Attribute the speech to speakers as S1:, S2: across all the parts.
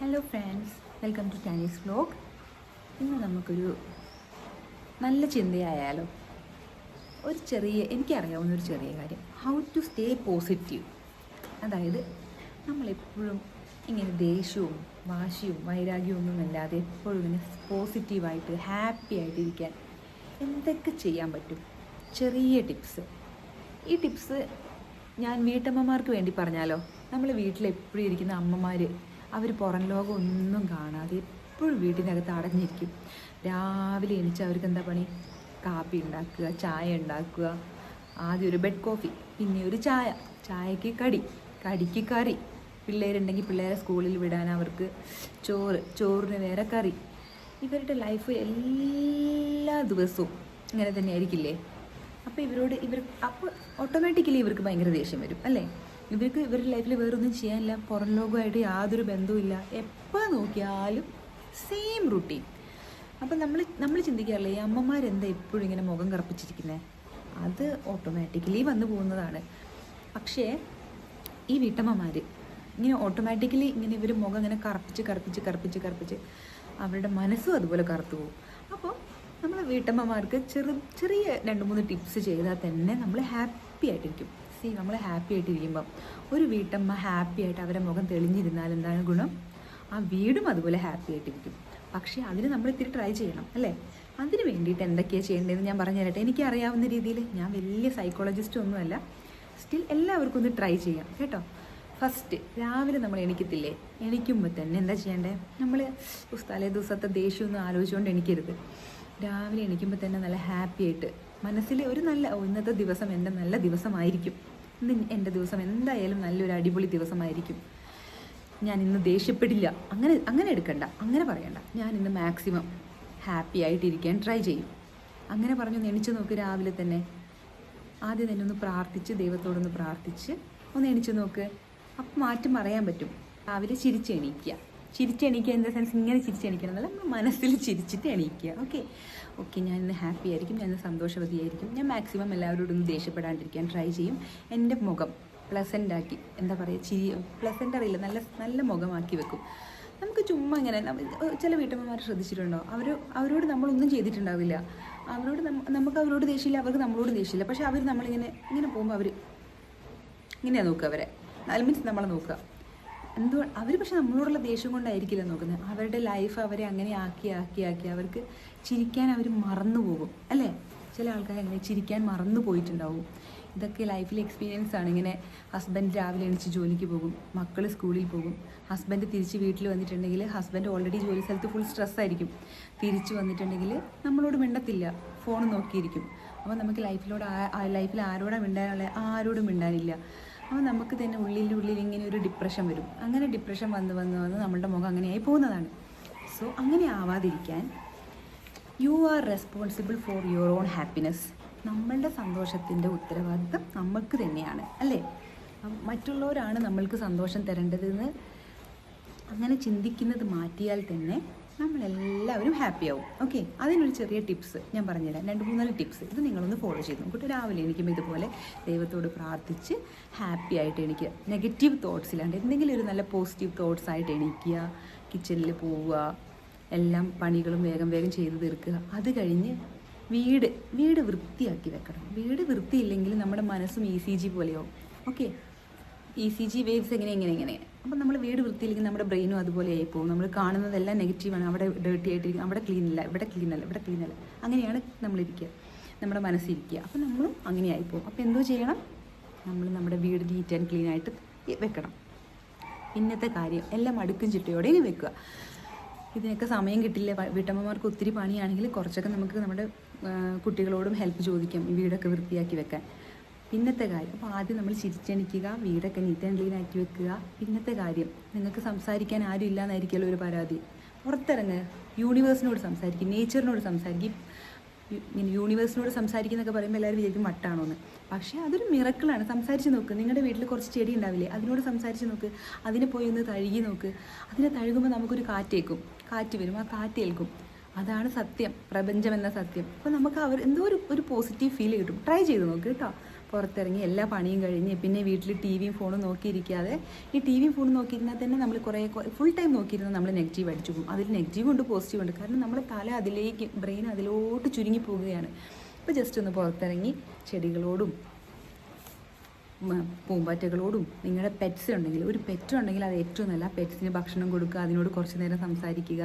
S1: Hello friends welcome to Tani's vlog ഇന്ന് നമുക്കൊരു നല്ല ചിന്തയായാലോ? ഒരു ചെറിയ എനിക്കറിയാവുന്ന ഒരു ചെറിയ കാര്യം. ഹൗ ടു സ്റ്റേ പോസിറ്റീവ് അതായത് നമ്മളെപ്പോഴും ഇങ്ങനെ ദേഷ്യവും വാശിയും വൈരാഗ്യവും ഒന്നുമില്ലാതെ എപ്പോഴും ഇങ്ങനെ പോസിറ്റീവായിട്ട് ഹാപ്പി ആയിട്ടിരിക്കാൻ എന്തൊക്കെ ചെയ്യാൻ പറ്റും? ചെറിയ ടിപ്സ് ഈ ടിപ്സ് ഞാൻ വീട്ടമ്മമാർക്ക് വേണ്ടി പറഞ്ഞാലോ? നമ്മൾ വീട്ടിൽ എപ്പോഴും ഇരിക്കുന്ന അമ്മമാർ അവർ പുറം ലോകം ഒന്നും കാണാതെ എപ്പോഴും വീട്ടിനകത്ത് അടഞ്ഞിരിക്കും. രാവിലെ എണീച്ച് അവർക്ക് എന്താ പണി? കാപ്പി ഉണ്ടാക്കുക ചായ ഉണ്ടാക്കുക. ആദ്യം ഒരു ബെഡ് കോഫി പിന്നെ ഒരു ചായ. ചായക്ക് കടി കടിക്ക് കറി. പിള്ളേരുണ്ടെങ്കിൽ പിള്ളേരെ സ്കൂളിൽ വിടാൻ അവർക്ക് ചോറ് ചോറിന് വേറെ കറി. ഇവരുടെ ലൈഫ് എല്ലാ ദിവസവും ഇങ്ങനെ തന്നെ ആയിരിക്കില്ലേ അപ്പോൾ ഇവരോട് ഇവർ അപ്പോൾ ഓട്ടോമാറ്റിക്കലി ഇവർക്ക് ഭയങ്കര ദേഷ്യം വരും അല്ലേ? ഇവർക്ക് ഇവരുടെ ലൈഫിൽ വേറൊന്നും ചെയ്യാനില്ല. പുറം ലോകമായിട്ട് യാതൊരു ബന്ധവുമില്ല. എപ്പോൾ നോക്കിയാലും സെയിം റുട്ടീൻ അപ്പം നമ്മൾ നമ്മൾ ചിന്തിക്കാറില്ല ഈ അമ്മമാരെന്താ എപ്പോഴും ഇങ്ങനെ മുഖം കറപ്പിച്ചിരിക്കുന്നത് അത് ഓട്ടോമാറ്റിക്കലി വന്നു പോകുന്നതാണ്. പക്ഷേ ഈ വീട്ടമ്മമാർ ഇങ്ങനെ ഓട്ടോമാറ്റിക്കലി ഇങ്ങനെ ഇവർ മുഖം ഇങ്ങനെ കറുപ്പിച്ച് കറുപ്പിച്ച് കറുപ്പിച്ച് കറുപ്പിച്ച് അവരുടെ മനസ്സും അതുപോലെ കറുത്തു പോകും. അപ്പോൾ നമ്മൾ വീട്ടമ്മമാർക്ക് ചെറു ചെറിയ രണ്ട് മൂന്ന് ടിപ്സ് ചെയ്താൽ തന്നെ നമ്മൾ ഹാപ്പി ആയിട്ടിരിക്കും. സി നമ്മൾ ഹാപ്പി ആയിട്ടിരിക്കുമ്പം ഒരു വീട്ടമ്മ ഹാപ്പി ആയിട്ട് അവരുടെ മുഖം തെളിഞ്ഞിരുന്നാൽ എന്താണ് ഗുണം? ആ വീടും അതുപോലെ ഹാപ്പി ആയിട്ടിരിക്കും. പക്ഷേ അതിന് നമ്മൾ ഇത്തിരി ട്രൈ ചെയ്യണം അല്ലേ? അതിന് വേണ്ടിയിട്ട് എന്തൊക്കെയാണ് ചെയ്യേണ്ടതെന്ന് ഞാൻ പറഞ്ഞു തരട്ടെ? എനിക്ക് അറിയാവുന്ന രീതിയിൽ ഞാൻ വലിയ സൈക്കോളജിസ്റ്റ് ഒന്നുമല്ല. സ്റ്റിൽ എല്ലാവർക്കും ഒന്ന് ട്രൈ ചെയ്യാം കേട്ടോ? ഫസ്റ്റ് രാവിലെ നമ്മൾ എണീക്കത്തില്ലേ? എണീക്കുമ്പോൾ തന്നെ എന്താ ചെയ്യേണ്ടേ? നമ്മൾ തലേ ദിവസത്തെ ദേഷ്യമൊന്നും ആലോചിച്ചുകൊണ്ട് എണീക്കരുത്. രാവിലെ എണീക്കുമ്പോൾ തന്നെ നല്ല ഹാപ്പി ആയിട്ട് മനസ്സിൽ ഒരു നല്ല ഇന്നത്തെ ദിവസം എന്റെ നല്ല ദിവസമായിരിക്കും. ഇന്ന് എന്റെ ദിവസം എന്തായാലും നല്ലൊരു അടിപൊളി ദിവസമായിരിക്കും. ഞാൻ ഇന്ന് ദേഷ്യപ്പെടില്ല. അങ്ങനെ അങ്ങനെ എടുക്കണ്ട. അങ്ങനെ പറയണ്ട. ഞാൻ ഇന്ന് മാക്സിമം ഹാപ്പി ആയിട്ടിരിക്കാൻ ട്രൈ ചെയ്യും. അങ്ങനെ പറഞ്ഞു എണിച്ച് നോക്ക് രാവിലെ തന്നെ. ആദ്യം തന്നെ ഒന്ന് പ്രാർത്ഥിച്ച് ദൈവത്തോടൊന്ന് പ്രാർത്ഥിച്ച് ഒന്ന് എണിച്ച് നോക്ക്. അപ്പം മാറ്റം പറയാൻ പറ്റും. രാവിലെ ചിരിച്ച് എണീക്കുക. ചിരിച്ച് എണീക്കുക ഇൻ ദ സെൻസ് ഇങ്ങനെ ചിരിച്ചെണീക്കണം എന്നല്ല നമ്മൾ മനസ്സിൽ ചിരിച്ചിട്ട് എണീക്കുക. ഓക്കെ ഓക്കെ ഞാൻ ഇന്ന് ഹാപ്പി ആയിരിക്കും ഞാൻ ഇന്ന് സന്തോഷവതിയായിരിക്കും ഞാൻ മാക്സിമം എല്ലാവരോടും ദേഷ്യപ്പെടാണ്ടിരിക്കാൻ ട്രൈ ചെയ്യും. എന്റെ മുഖം പ്ലസന്റ് ആക്കി എന്താ പറയുക ചിരി പ്ലസന്റ് അറിയില്ല നല്ല നല്ല മുഖമാക്കി വെക്കും. നമുക്ക് ചുമ്മാ ഇങ്ങനെ ചില വീട്ടമ്മമാർ ശ്രദ്ധിച്ചിട്ടുണ്ടോ? അവർ അവരോട് നമ്മളൊന്നും ചെയ്തിട്ടുണ്ടാവില്ല. അവരോട് നമുക്ക് അവരോട് ദേഷ്യമില്ല അവർക്ക് നമ്മളോട് ദേഷ്യമില്ല. പക്ഷെ അവർ നമ്മളിങ്ങനെ ഇങ്ങനെ പോകുമ്പോൾ അവർ ഇങ്ങനെയാണ് നോക്കുക അവരെ. മീൻസ് നമ്മളെ നോക്കുക. എന്തോ അവർ പക്ഷെ നമ്മളോടുള്ള ദേഷ്യം കൊണ്ടായിരിക്കില്ല നോക്കുന്നത്? അവരുടെ ലൈഫ് അവരെ അങ്ങനെ ആക്കി ആക്കി ആക്കി അവർക്ക് ചിരിക്കാൻ അവർ മറന്നു പോകും അല്ലേ? ചില ആൾക്കാർ അങ്ങനെ ചിരിക്കാൻ മറന്നു പോയിട്ടുണ്ടാവും. ഇതൊക്കെ ലൈഫിലെ എക്സ്പീരിയൻസ് ആണ്. ഇങ്ങനെ ഹസ്ബൻഡ് രാവിലെ എണീച്ച് ജോലിക്ക് പോകും മക്കൾ സ്കൂളിൽ പോകും. ഹസ്ബൻഡ് തിരിച്ച് വീട്ടിൽ വന്നിട്ടുണ്ടെങ്കിൽ ഹസ്ബൻഡ് ഓൾറെഡി ജോലി സ്ഥലത്ത് ഫുൾ സ്ട്രെസ് ആയിരിക്കും. തിരിച്ച് വന്നിട്ടുണ്ടെങ്കിൽ നമ്മളോട് മിണ്ടത്തില്ല. ഫോൺ നോക്കിയിരിക്കും. അപ്പോൾ നമുക്ക് ലൈഫിലോട് ലൈഫിൽ ആരോടാണ് മിണ്ടാനുള്ള? ആരോടും മിണ്ടാനില്ല. അപ്പോൾ നമുക്ക് തന്നെ ഉള്ളിന്റെ ഉള്ളിൽ ഇങ്ങനെ ഒരു ഡിപ്രഷൻ വരും. അങ്ങനെ ഡിപ്രഷൻ വന്ന് വന്ന് വന്ന് നമ്മളുടെ മുഖം അങ്ങനെയായി പോകുന്നതാണ്. സോ അങ്ങനെ ആവാതിരിക്കാൻ you are responsible for your own happiness നമ്മളുടെ സന്തോഷത്തിന്റെ ഉത്തരവാദിത്തം നമുക്ക് തന്നെയാണ് അല്ലേ? മറ്റുള്ളവരാണ് നമ്മൾക്ക് സന്തോഷം തരേണ്ടതെന്ന് അങ്ങനെ ചിന്തിക്കുന്നത് മാറ്റിയാൽ തന്നെ നമ്മളെല്ലാവരും ഹാപ്പി ആവും ഓക്കെ അതിനൊരു ചെറിയ ടിപ്സ് ഞാൻ പറഞ്ഞുതരാം. രണ്ട് മൂന്നാൽ ടിപ്സ് ഇത് നിങ്ങളൊന്ന് ഫോളോ ചെയ്ത് നോക്കിയിട്ട് രാവിലെ എനിക്കും ഇതുപോലെ ദൈവത്തോട് പ്രാർത്ഥിച്ച് ഹാപ്പി ആയിട്ട് എനിക്ക് നെഗറ്റീവ് തോട്ട്സ് ഇല്ലാണ്ട് എന്തെങ്കിലും ഒരു നല്ല പോസിറ്റീവ് തോട്ട്സ് ആയിട്ട് എണീക്കുക കിച്ചണിൽ പോവുക എല്ലാം പണികളും വേഗം വേഗം ചെയ്ത് തീർക്കുക. അത് കഴിഞ്ഞ് വീട് വീട് വൃത്തിയാക്കി വെക്കണം. വീട് വൃത്തിയില്ലെങ്കിൽ നമ്മുടെ മനസ്സും E C G പോലെയാവും. Okay E C G waves എങ്ങനെ എങ്ങനെ എങ്ങനെ? അപ്പം നമ്മൾ വീട് വൃത്തിയില്ലെങ്കിൽ നമ്മുടെ ബ്രെയിനും അതുപോലെ ആയി പോകും നമ്മൾ കാണുന്നതെല്ലാം നെഗറ്റീവാണ് അവിടെ ഡേർട്ടി ആയിട്ടിരിക്കും. അവിടെ ക്ലീൻ അല്ല ഇവിടെ ക്ലീൻ അല്ല. ഇവിടെ ക്ലീൻ അല്ല. അങ്ങനെയാണ് നമ്മളിരിക്കുക. നമ്മുടെ മനസ്സിരിക്കുക. അപ്പം നമ്മളും അങ്ങനെ പോകും അപ്പോൾ എന്തോ ചെയ്യണം? നമ്മൾ നമ്മുടെ വീട് നീറ്റ് ആൻഡ് ക്ലീൻ ആയിട്ട് വെക്കണം. ഇന്നത്തെ കാര്യം. എല്ലാം അടുക്കും ചിട്ടയോടെ ഇനി വെക്കുക. ഇതിനൊക്കെ സമയം കിട്ടില്ല. വീട്ടമ്മമാർക്ക് ഒത്തിരി പണിയാണെങ്കിൽ കുറച്ചൊക്കെ നമുക്ക് നമ്മുടെ കുട്ടികളോടും ഹെൽപ്പ് ചോദിക്കാം. ഈ വീടൊക്കെ വൃത്തിയാക്കി വെക്കാൻ. പിന്നത്തെ കാര്യം അപ്പോൾ ആദ്യം നമ്മൾ ചിരിച്ചെണിക്കുക വീടൊക്കെ നീറ്റ് ആൻഡ് ക്ലീൻ ആക്കി വെക്കുക. പിന്നത്തെ കാര്യം നിങ്ങൾക്ക് സംസാരിക്കാൻ ആരും ഇല്ലാന്നായിരിക്കുമല്ലോ ഒരു പരാതി. പുറത്തിറങ്ങുക യൂണിവേഴ്സിനോട് സംസാരിക്കും നേച്ചറിനോട് സംസാരിക്കും. യൂണിവേഴ്സിനോട് സംസാരിക്കുന്നൊക്കെ പറയുമ്പോൾ എല്ലാവരും വിചാരിക്കും മട്ടാണോ എന്ന് പക്ഷേ അതൊരു മിറക്കിളാണ് സംസാരിച്ച് നോക്ക്. നിങ്ങളുടെ വീട്ടിൽ കുറച്ച് ചെടി ഉണ്ടാവില്ലേ? അതിനോട് സംസാരിച്ച് നോക്ക്. അതിനെ പോയി ഒന്ന് തഴുകി നോക്ക്. അതിനെ തഴുകുമ്പോൾ നമുക്കൊരു കാറ്റേക്കും. കാറ്റ് വരും. ആ കാറ്റ് ഏൽക്കും. അതാണ് സത്യം. പ്രപഞ്ചം എന്ന സത്യം. അപ്പോൾ നമുക്ക് അവർ എന്തോ ഒരു ഒരു പോസിറ്റീവ് ഫീൽ കിട്ടും. ട്രൈ ചെയ്ത് നോക്ക് കേട്ടോ. പുറത്തിറങ്ങി എല്ലാ പണിയും കഴിഞ്ഞ് പിന്നെ വീട്ടിൽ ടി വിയും ഫോണും നോക്കിയിരിക്കാതെ ഈ ടി വിയും ഫോണും നോക്കിയിരുന്നാൽ തന്നെ നമ്മൾ കുറേ ഫുൾ ടൈം നോക്കിയിരുന്നാൽ നമ്മൾ നെഗറ്റീവ് അടിച്ചു പോകും. അതിൽ നെഗറ്റീവ് ഉണ്ട് പോസിറ്റീവ് ഉണ്ട് കാരണം നമ്മൾ തല അതിലേക്ക് ബ്രെയിൻ അതിലോട്ട് ചുരുങ്ങി പോവുകയാണ്. അപ്പോൾ ജസ്റ്റ് ഒന്ന് പുറത്തിറങ്ങി ചെടികളോടും പൂമ്പാറ്റകളോടും നിങ്ങളുടെ പെറ്റ്സ് ഉണ്ടെങ്കിൽ ഒരു പെറ്റ് ഉണ്ടെങ്കിൽ അത് ഏറ്റവും നല്ല പെറ്റ്സിന് ഭക്ഷണം കൊടുക്കുക അതിനോട് കുറച്ച് നേരം സംസാരിക്കുക.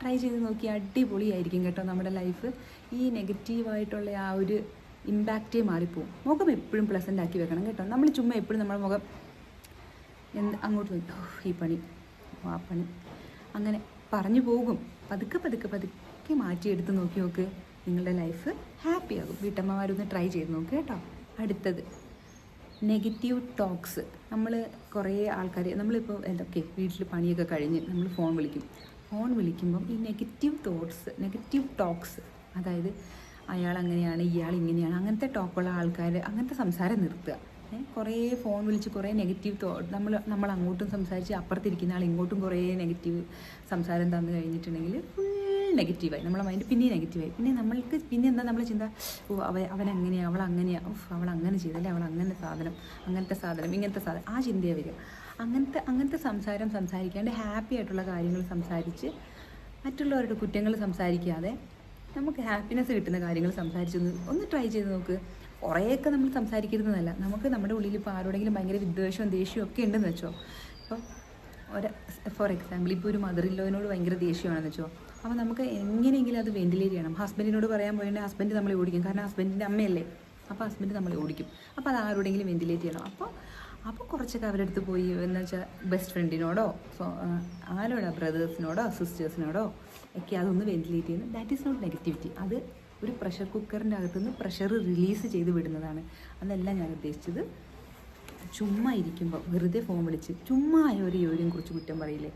S1: ട്രൈ ചെയ്ത് നോക്കി അടിപൊളിയായിരിക്കും കേട്ടോ നമ്മുടെ ലൈഫ് ഈ നെഗറ്റീവായിട്ടുള്ള ആ ഒരു ഇമ്പാക്റ്റേ മാറിപ്പോവും. മുഖം എപ്പോഴും പ്ലസന്റ് ആക്കി വെക്കണം കേട്ടോ. നമ്മൾ ചുമ്മാ എപ്പോഴും നമ്മുടെ മുഖം എന്ത് അങ്ങോട്ട് നോക്കി ഈ പണി ആ പണി. അങ്ങനെ പറഞ്ഞു പോകും. പതുക്കെ പതുക്കെ പതുക്കെ മാറ്റിയെടുത്ത് നോക്കി നോക്ക് നിങ്ങളുടെ ലൈഫ് ഹാപ്പിയാകും വീട്ടമ്മമാരൊന്ന് ട്രൈ ചെയ്ത് നോക്ക് കേട്ടോ. അടുത്തത് നെഗറ്റീവ് ടോക്സ് നമ്മൾ കുറേ ആൾക്കാർ നമ്മളിപ്പോൾ എന്തൊക്കെ വീട്ടിൽ പണിയൊക്കെ കഴിഞ്ഞ് നമ്മൾ ഫോൺ വിളിക്കും. ഫോൺ വിളിക്കുമ്പം ഈ നെഗറ്റീവ് തോട്ട്സ് നെഗറ്റീവ് ടോക്സ് അതായത് അയാൾ അങ്ങനെയാണ് ഇയാൾ ഇങ്ങനെയാണ് അങ്ങനത്തെ ടോക്കുള്ള ആൾക്കാർ അങ്ങനത്തെ സംസാരം നിർത്തുക. കുറേ ഫോൺ വിളിച്ച് കുറേ നെഗറ്റീവ് തോ നമ്മൾ നമ്മൾ അങ്ങോട്ടും സംസാരിച്ച് അപ്പുറത്തിരിക്കുന്ന ആൾ ഇങ്ങോട്ടും കുറേ നെഗറ്റീവ് സംസാരം തന്നു കഴിഞ്ഞിട്ടുണ്ടെങ്കിൽ ഫുൾ നെഗറ്റീവായി. നമ്മളെ മൈൻഡ് പിന്നെ നെഗറ്റീവായി. പിന്നെ നമ്മൾക്ക് പിന്നെ എന്താ നമ്മൾ ചിന്ത? ഓ അവ അവൻ അങ്ങനെയാണ് അവൾ അങ്ങനെയാണ് ഓഫ് അവൾ അങ്ങനെ ചെയ്തല്ലേ? അവൾ അങ്ങനെ സാധനം അങ്ങനത്തെ സാധനം ഇങ്ങനത്തെ സാധനം. ആ ചിന്തയെ വരിക. അങ്ങനത്തെ അങ്ങനത്തെ സംസാരം സംസാരിക്കാണ്ട് ഹാപ്പി ആയിട്ടുള്ള കാര്യങ്ങൾ സംസാരിച്ച് മറ്റുള്ളവരുടെ കുറ്റങ്ങൾ സംസാരിക്കാതെ നമുക്ക് ഹാപ്പിനെസ് കിട്ടുന്ന കാര്യങ്ങൾ സംസാരിച്ചൊന്ന് ഒന്ന് ട്രൈ ചെയ്ത് നോക്ക്. കുറേയൊക്കെ നമ്മൾ സംസാരിക്കരുതെന്നല്ല നമുക്ക് നമ്മുടെ ഉള്ളിൽ ഇപ്പോൾ ആരോടെങ്കിലും ഭയങ്കര വിദ്വേഷവും ദേഷ്യവും ഒക്കെ ഉണ്ടെന്ന് വെച്ചോ. ഇപ്പോൾ ഒരു ഫോർ എക്സാമ്പിൾ ഇപ്പോൾ ഒരു മദർ ഇല്ലോനോട് ഭയങ്കര ദേഷ്യമാണെന്ന് വെച്ചോ. അപ്പോൾ നമുക്ക് എങ്ങനെയെങ്കിലും അത് വെന്റിലേറ്റ് ചെയ്യണം. ഹസ്ബൻഡിനോട് പറയാൻ പോയിട്ട് ഹസ്ബൻഡ് നമ്മളെ ഓടിക്കും. കാരണം ഹസ്ബൻഡിന്റെ അമ്മയല്ലേ. അപ്പോൾ ഹസ്ബൻഡ് നമ്മളെ ഓടിക്കും. അപ്പോൾ അത് ആരോടെങ്കിലും വെന്റിലേറ്റ് ചെയ്യണം. അപ്പോൾ അപ്പോൾ കുറച്ചൊക്കെ അവരുടെ അടുത്ത് പോയി. എന്ന് വെച്ചാൽ ബെസ്റ്റ് ഫ്രണ്ടിനോടോ സോ ആരോടാ ബ്രദേഴ്സിനോടോ സിസ്റ്റേഴ്സിനോടോ ഒക്കെ അതൊന്ന് വെന്റിലേറ്റ് ചെയ്യുന്നത് ദാറ്റ് ഈസ് നോട്ട് നെഗറ്റിവിറ്റി അത് ഒരു പ്രഷർ കുക്കറിന്റെ അകത്തുനിന്ന് പ്രഷർ റിലീസ് ചെയ്ത് വിടുന്നതാണ്. അതല്ല ഞാൻ ഉദ്ദേശിച്ചത് ചുമ്മാ ഇരിക്കുമ്പോൾ വെറുതെ ഫോൺ വിളിച്ച് ചുമ്മാ ഒരു യോരിയും കുറിച്ച് കുറ്റം പറയില്ലേ?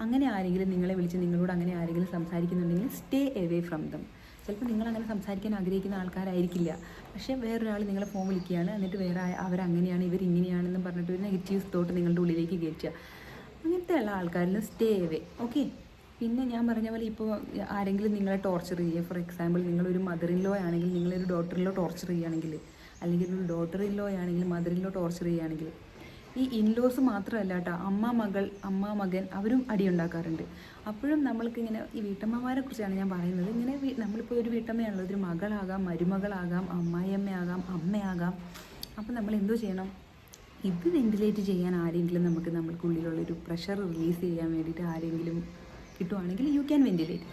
S1: അങ്ങനെ ആരെങ്കിലും നിങ്ങളെ വിളിച്ച് നിങ്ങളോട് അങ്ങനെ ആരെങ്കിലും സംസാരിക്കുന്നുണ്ടെങ്കിൽ സ്റ്റേ എവേ ഫ്രം ദം ചിലപ്പോൾ നിങ്ങൾ അങ്ങനെ സംസാരിക്കാൻ ആഗ്രഹിക്കുന്ന ആൾക്കാരായിരിക്കില്ല. പക്ഷേ വേറൊരാൾ നിങ്ങളെ ഫോൺ വിളിക്കുകയാണ്. എന്നിട്ട് വേറെ അവർ അങ്ങനെയാണ് ഇവർ ഇങ്ങനെയാണെന്നും പറഞ്ഞിട്ട് ഒരു നെഗറ്റീവ് തോട്ട് നിങ്ങളുടെ ഉള്ളിലേക്ക് കയറ്റുക. അങ്ങനത്തെ ഉള്ള ആൾക്കാരിൽ സ്റ്റേ അവേ ഓക്കെ പിന്നെ ഞാൻ പറഞ്ഞ പോലെ ഇപ്പോൾ ആരെങ്കിലും നിങ്ങളെ ടോർച്ചർ ചെയ്യുക. ഫോർ എക്സാമ്പിൾ നിങ്ങളൊരു മദർ ഇൻ ലോ ആണെങ്കിൽ നിങ്ങളൊരു ഡോട്ടർ ഇൻ ലോ ടോർച്ചർ ചെയ്യുകയാണെങ്കിൽ അല്ലെങ്കിൽ ഒരു ഡോട്ടർ ഇൻ ലോ ആണെങ്കിൽ മദർ ഇൻ ലോ ടോർച്ചർ ചെയ്യുകയാണെങ്കിൽ ഈ ഇൻലോസ് മാത്രമല്ല കേട്ടോ അമ്മ മകൾ അമ്മ മകൻ അവരും അടിയുണ്ടാക്കാറുണ്ട് അപ്പോഴും നമ്മൾക്ക് ഇങ്ങനെ ഈ വീട്ടമ്മമാരെ കുറിച്ചാണ് ഞാൻ പറയുന്നത്. ഇങ്ങനെ നമ്മളിപ്പോൾ ഒരു വീട്ടമ്മയാണല്ലോ ഒരു മകളാകാം മരുമകളാകാം അമ്മായിയമ്മയാകാം അമ്മയാകാം. അപ്പോൾ നമ്മൾ എന്തോ ചെയ്യണം? ഇത് വെന്റിലേറ്റ് ചെയ്യാൻ ആരെങ്കിലും നമുക്ക് നമ്മൾക്കുള്ളിലുള്ളൊരു പ്രഷർ റിലീസ് ചെയ്യാൻ വേണ്ടിയിട്ട് ആരെങ്കിലും കിട്ടുവാണെങ്കിൽ യു ക്യാൻ വെന്റിലേറ്റ്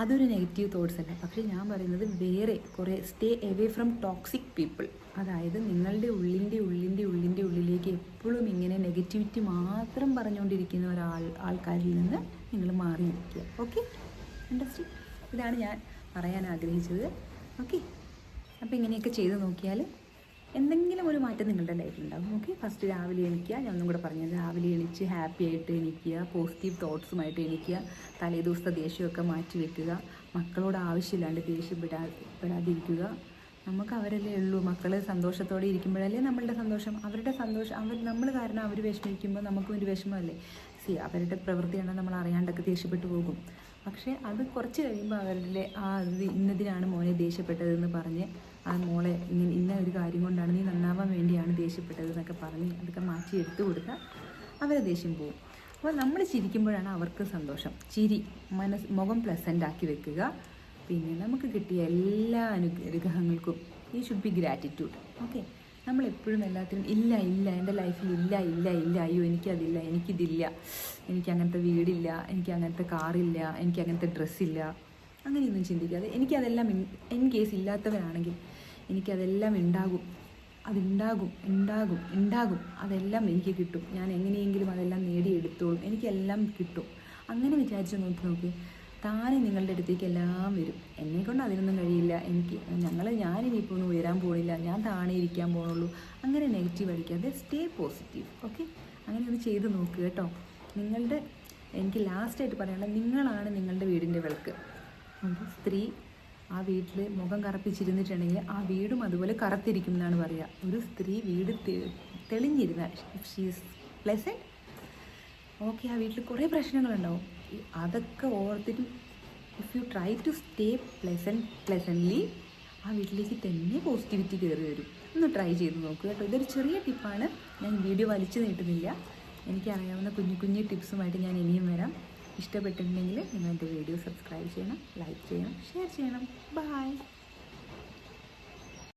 S1: അതൊരു നെഗറ്റീവ് തോട്ട്സ് അല്ല. പക്ഷേ ഞാൻ പറയുന്നത് വേറെ കുറേ stay away from toxic people അതായത് നിങ്ങളുടെ ഉള്ളിന്റെ നെഗറ്റിവിറ്റി മാത്രം പറഞ്ഞുകൊണ്ടിരിക്കുന്ന ഒരാൾ ആൾക്കാരിൽ നിന്ന് നിങ്ങൾ മാറി നിൽക്കുക ഓക്കെ അണ്ടർസ്റ്റാൻഡ് ഇതാണ് ഞാൻ പറയാൻ ആഗ്രഹിച്ചത്. ഓക്കെ അപ്പോൾ ഇങ്ങനെയൊക്കെ ചെയ്ത് നോക്കിയാൽ എന്തെങ്കിലും ഒരു മാറ്റം നിങ്ങളുടെ ലൈഫിലുണ്ടാകും ഓക്കെ ഫസ്റ്റ് രാവിലെ എണീക്കുക. ഞാൻ ഒന്നും കൂടെ പറഞ്ഞത് രാവിലെ എണീച്ച് ഹാപ്പി ആയിട്ട് എണീക്കുക പോസിറ്റീവ് തോട്ട്സുമായിട്ട് എണീക്കുക തലേ ദിവസത്തെ ദേഷ്യമൊക്കെ മാറ്റി വെക്കുക മക്കളോട് ആവശ്യമില്ലാണ്ട് ദേഷ്യപ്പെടാ പെടാതിരിക്കുക നമുക്ക് അവരല്ലേ ഉള്ളൂ. മക്കൾ സന്തോഷത്തോടെ ഇരിക്കുമ്പോഴല്ലേ നമ്മളുടെ സന്തോഷം. അവരുടെ സന്തോഷം അവർ നമ്മൾ കാരണം അവർ വിഷമിക്കുമ്പോൾ നമുക്കും ഒരു വിഷമമല്ലേ? സി അവരുടെ പ്രവൃത്തി കണ്ടാൽ നമ്മൾ അറിയാണ്ടൊക്കെ ദേഷ്യപ്പെട്ടു പോകും. പക്ഷേ അത് കുറച്ച് കഴിയുമ്പോൾ അവരുടെ ആ ഇന്നതിനാണ് മോനെ ദേഷ്യപ്പെട്ടതെന്ന് പറഞ്ഞ് ആ മോളെ ഇങ്ങനെ ഇന്ന ഒരു കാര്യം കൊണ്ടാണ് നീ നന്നാവാൻ വേണ്ടിയാണ് ദേഷ്യപ്പെട്ടത് എന്നൊക്കെ പറഞ്ഞ് അതൊക്കെ മാറ്റി എടുത്തു കൊടുത്താൽ അവരെ ദേഷ്യം പോകും. അപ്പോൾ നമ്മൾ ചിരിക്കുമ്പോഴാണ് അവർക്ക് സന്തോഷം. ചിരി മനസ് മുഖം പ്ലസന്റ് ആക്കി വെക്കുക. പിന്നെ നമുക്ക് കിട്ടിയ എല്ലാ അനുഗ്രഹങ്ങൾക്കും ഈ ഷുഡ് ബി ഗ്രാറ്റിറ്റ്യൂഡ് ഓക്കെ നമ്മൾ എപ്പോഴും എല്ലാത്തിനും ഇല്ല ഇല്ല എന്റെ ലൈഫിൽ ഇല്ല ഇല്ല ഇല്ല. അയ്യോ എനിക്കതില്ല എനിക്കിതില്ല. എനിക്ക് അങ്ങനത്തെ വീടില്ല എനിക്ക് അങ്ങനത്തെ കാറില്ല എനിക്ക് അങ്ങനത്തെ ഡ്രസ്സില്ല അങ്ങനെയൊന്നും ചിന്തിക്കാതെ എനിക്കതെല്ലാം ഇൻ കേസ് ഇല്ലാത്തവരാണെങ്കിൽ എനിക്കതെല്ലാം ഉണ്ടാകും അതുണ്ടാകും ഉണ്ടാകും ഉണ്ടാകും അതെല്ലാം എനിക്ക് കിട്ടും. ഞാൻ എങ്ങനെയെങ്കിലും അതെല്ലാം നേടിയെടുത്തോളും. എനിക്കെല്ലാം കിട്ടും. അങ്ങനെ വിചാരിച്ച് നോക്കി നോക്കി താനെ നിങ്ങളുടെ അടുത്തേക്ക് എല്ലാം വരും. എന്നെ കൊണ്ട് അതിനൊന്നും കഴിയില്ല. എനിക്ക് ഞങ്ങൾ ഞാനിനിയിപ്പോൾ ഉയരാൻ പോണില്ല. ഞാൻ താണെ ഇരിക്കാൻ പോണുള്ളൂ. അങ്ങനെ നെഗറ്റീവ് അടിക്കാതെ സ്റ്റേ പോസിറ്റീവ് ഓക്കെ അങ്ങനെ ഒന്ന് ചെയ്ത് നോക്കുക കേട്ടോ. നിങ്ങളുടെ എനിക്ക് ലാസ്റ്റായിട്ട് പറയാനുള്ളത് നിങ്ങളാണ് നിങ്ങളുടെ വീടിന്റെ വിളക്ക്. ഒരു സ്ത്രീ ആ വീട്ടിൽ മുഖം കറപ്പിച്ചിരുന്നിട്ടുണ്ടെങ്കിൽ ആ വീടും അതുപോലെ കറുത്തിരിക്കും എന്നാണ് പറയുക ഒരു സ്ത്രീ വീട് തെളിഞ്ഞിരുന്നാൽ ഷീസ് പ്ലസന്റ് ഓക്കെ ആ വീട്ടിൽ കുറേ പ്രശ്നങ്ങളുണ്ടാവും. അതൊക്കെ ഓർത്തിട്ട് if you try to stay pleasant pleasantly ആ വീട്ടിലേക്ക് തന്നെ പോസിറ്റിവിറ്റി കയറി വരും. ഒന്ന് ട്രൈ ചെയ്ത് നോക്കുക കേട്ടോ. ഇതൊരു ചെറിയ ടിപ്പാണ് ഞാൻ വീഡിയോ വലിച്ചു നീട്ടുന്നില്ല. എനിക്കറിയാവുന്ന കുഞ്ഞു കുഞ്ഞു ടിപ്സുമായിട്ട് ഞാൻ ഇനിയും വരാം. ഇഷ്ടപ്പെട്ടിട്ടുണ്ടെങ്കിൽ നിങ്ങൾ എന്റെ വീഡിയോ സബ്സ്ക്രൈബ് ചെയ്യണം ലൈക്ക് ചെയ്യണം ഷെയർ ചെയ്യണം. ബൈ